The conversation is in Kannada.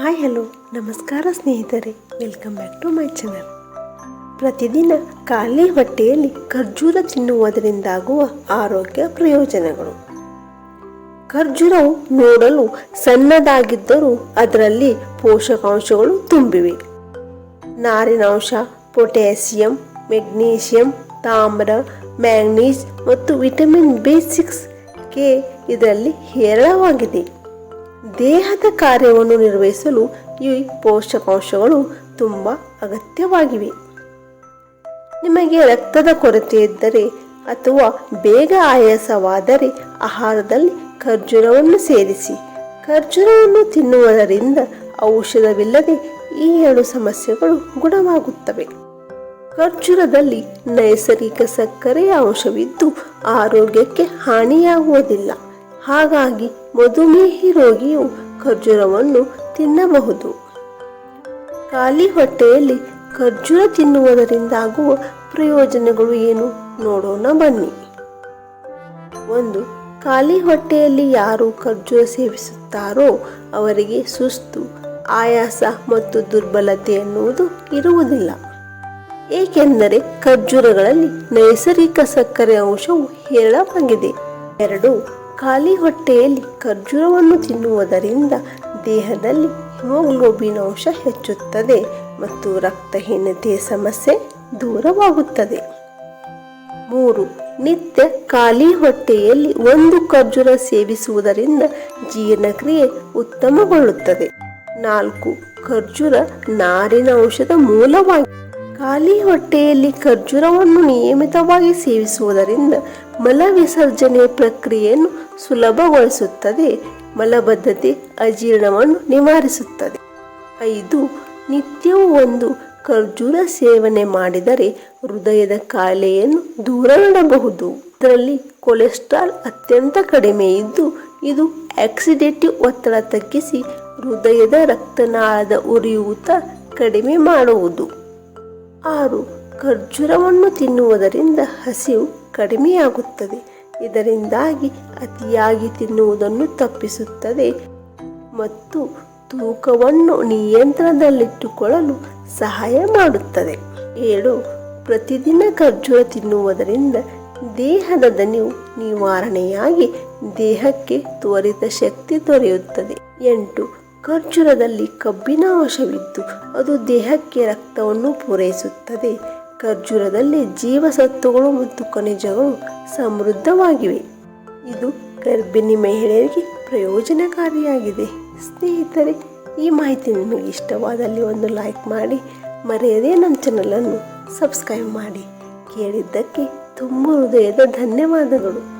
ಹಾಯ್ ಹಲೋ, ನಮಸ್ಕಾರ ಸ್ನೇಹಿತರೆ welcome back to my channel ಪ್ರತಿದಿನ ಖಾಲಿ ಹೊಟ್ಟೆಯಲ್ಲಿ ಖರ್ಜೂರ ತಿನ್ನುವುದರಿಂದಾಗುವ ಆರೋಗ್ಯ ಪ್ರಯೋಜನಗಳು. ಖರ್ಜೂರವು ನೋಡಲು ಸಣ್ಣದಾಗಿದ್ದರೂ ಅದರಲ್ಲಿ ಪೋಷಕಾಂಶಗಳು ತುಂಬಿವೆ. ನಾರಿನಾಂಶ, ಪೊಟ್ಯಾಸಿಯಂ ಮೆಗ್ನೀಷಿಯಂ ತಾಮ್ರ, ಮ್ಯಾಂಗ್ನೀಸ್ ಮತ್ತು ವಿಟಮಿನ್ ಬಿ ಸಿಕ್ಸ್ ಕೆ ಇದರಲ್ಲಿ ಹೇರಳವಾಗಿದೆ. ದೇಹದ ಕಾರ್ಯವನ್ನು ನಿರ್ವಹಿಸಲು ಈ ಪೋಷಕಾಂಶಗಳು ತುಂಬ ಅಗತ್ಯವಾಗಿವೆ. ನಿಮಗೆ ರಕ್ತದ ಕೊರತೆ ಇದ್ದರೆ ಅಥವಾ ಬೇಗ ಆಯಾಸವಾದರೆ ಆಹಾರದಲ್ಲಿ ಖರ್ಜೂರವನ್ನು ಸೇರಿಸಿ. ಖರ್ಜೂರವನ್ನು ತಿನ್ನುವುದರಿಂದ ಔಷಧವಿಲ್ಲದೆ ಈ ಎರಡು ಸಮಸ್ಯೆಗಳು ಗುಣವಾಗುತ್ತವೆ. ಖರ್ಜೂರದಲ್ಲಿ ನೈಸರ್ಗಿಕ ಸಕ್ಕರೆಯ ಅಂಶವಿದ್ದು ಆರೋಗ್ಯಕ್ಕೆ ಹಾನಿಯಾಗುವುದಿಲ್ಲ. ಹಾಗಾಗಿ ಮಧುಮೇಹಿ ರೋಗಿಯು ಖರ್ಜೂರವನ್ನು ತಿನ್ನಬಹುದು. ಖಾಲಿ ಹೊಟ್ಟೆಯಲ್ಲಿ ಖರ್ಜೂರ ತಿನ್ನುವುದರಿಂದಾಗುವ ಪ್ರಯೋಜನಗಳು ಏನು ನೋಡೋಣ ಬನ್ನಿ. ಒಂದು, ಖಾಲಿ ಹೊಟ್ಟೆಯಲ್ಲಿ ಯಾರು ಖರ್ಜೂರ ಸೇವಿಸುತ್ತಾರೋ ಅವರಿಗೆ ಸುಸ್ತು, ಆಯಾಸ ಮತ್ತು ದುರ್ಬಲತೆ ಎನ್ನುವುದು ಇರುವುದಿಲ್ಲ. ಏಕೆಂದರೆ ಖರ್ಜೂರಗಳಲ್ಲಿ ನೈಸರ್ಗಿಕ ಸಕ್ಕರೆ ಅಂಶವು ಹೇರಳವಾಗಿದೆ. ಎರಡು ಖಾಲಿ ಹೊಟ್ಟೆಯಲ್ಲಿ ಖರ್ಜೂರವನ್ನು ತಿನ್ನುವುದರಿಂದ ದೇಹದಲ್ಲಿ ಹಿಮೋಗ್ಲೋಬಿನ್ ಅಂಶ ಹೆಚ್ಚುತ್ತದೆ ಮತ್ತು ರಕ್ತಹೀನತೆಯ ಸಮಸ್ಯೆ ದೂರವಾಗುತ್ತದೆ. ಮೂರು, ನಿತ್ಯ ಖಾಲಿ ಹೊಟ್ಟೆಯಲ್ಲಿ ಒಂದು ಖರ್ಜೂರ ಸೇವಿಸುವುದರಿಂದ ಜೀರ್ಣಕ್ರಿಯೆ ಉತ್ತಮಗೊಳ್ಳುತ್ತದೆ. ನಾಲ್ಕು, ಖರ್ಜೂರ ನಾರಿನ ಔಷಧ ಮೂಲವಾಗಿ ಖಾಲಿ ಹೊಟ್ಟೆಯಲ್ಲಿ ಖರ್ಜೂರವನ್ನು ನಿಯಮಿತವಾಗಿ ಸೇವಿಸುವುದರಿಂದ ಮಲ ವಿಸರ್ಜನೆ ಪ್ರಕ್ರಿಯೆಯನ್ನು ಸುಲಭಗೊಳಿಸುತ್ತದೆ. ಮಲಬದ್ಧತೆ ಅಜೀರ್ಣವನ್ನು ನಿವಾರಿಸುತ್ತದೆ. ಐದು, ನಿತ್ಯವೂ ಒಂದು ಖರ್ಜೂರ ಸೇವನೆ ಮಾಡಿದರೆ ಹೃದಯದ ಕಾಯಿಲೆಯನ್ನು ದೂರವಿಡಬಹುದು ಇದರಲ್ಲಿ ಕೊಲೆಸ್ಟ್ರಾಲ್ ಅತ್ಯಂತ ಕಡಿಮೆ ಇದ್ದು, ಇದು ಆಕ್ಸಿಡೇಟಿವ್ ಒತ್ತಡ ತಗ್ಗಿಸಿ ಹೃದಯದ ರಕ್ತನಾಳದ ಉರಿಯೂತ ಕಡಿಮೆ ಮಾಡುವುದು. ಆರು, ಖರ್ಜೂರವನ್ನು ತಿನ್ನುವುದರಿಂದ ಹಸಿವು ಕಡಿಮೆಯಾಗುತ್ತದೆ ಇದರಿಂದಾಗಿ ಅತಿಯಾಗಿ ತಿನ್ನುವುದನ್ನು ತಪ್ಪಿಸುತ್ತದೆ ಮತ್ತು ತೂಕವನ್ನು ನಿಯಂತ್ರಣದಲ್ಲಿಟ್ಟುಕೊಳ್ಳಲು ಸಹಾಯ ಮಾಡುತ್ತದೆ. ಏಳು, ಪ್ರತಿದಿನ ಖರ್ಜೂರ ತಿನ್ನುವುದರಿಂದ ದೇಹದ ದನಿವು ನಿವಾರಣೆಯಾಗಿ ದೇಹಕ್ಕೆ ತ್ವರಿತ ಶಕ್ತಿ ದೊರೆಯುತ್ತದೆ. ಎಂಟು, ಖರ್ಜೂರದಲ್ಲಿ ಕಬ್ಬಿನ ಅಂಶವಿದ್ದು ಅದು ದೇಹಕ್ಕೆ ರಕ್ತವನ್ನು ಪೂರೈಸುತ್ತದೆ. ಖರ್ಜೂರದಲ್ಲಿ ಜೀವಸತ್ವಗಳು ಮತ್ತು ಖನಿಜಗಳು ಸಮೃದ್ಧವಾಗಿವೆ. ಇದು ಗರ್ಭಿಣಿ ಮಹಿಳೆಯರಿಗೆ ಪ್ರಯೋಜನಕಾರಿಯಾಗಿದೆ. ಸ್ನೇಹಿತರೆ, ಈ ಮಾಹಿತಿ ನಿಮಗೆ ಇಷ್ಟವಾದಲ್ಲಿ ಒಂದು ಲೈಕ್ ಮಾಡಿ, ಮರೆಯದೇ ನಮ್ಮ ಚಾನಲನ್ನು ಸಬ್ಸ್ಕ್ರೈಬ್ ಮಾಡಿ. ಕೇಳಿದ್ದಕ್ಕೆ ತುಂಬ ಹೃದಯದ ಧನ್ಯವಾದಗಳು.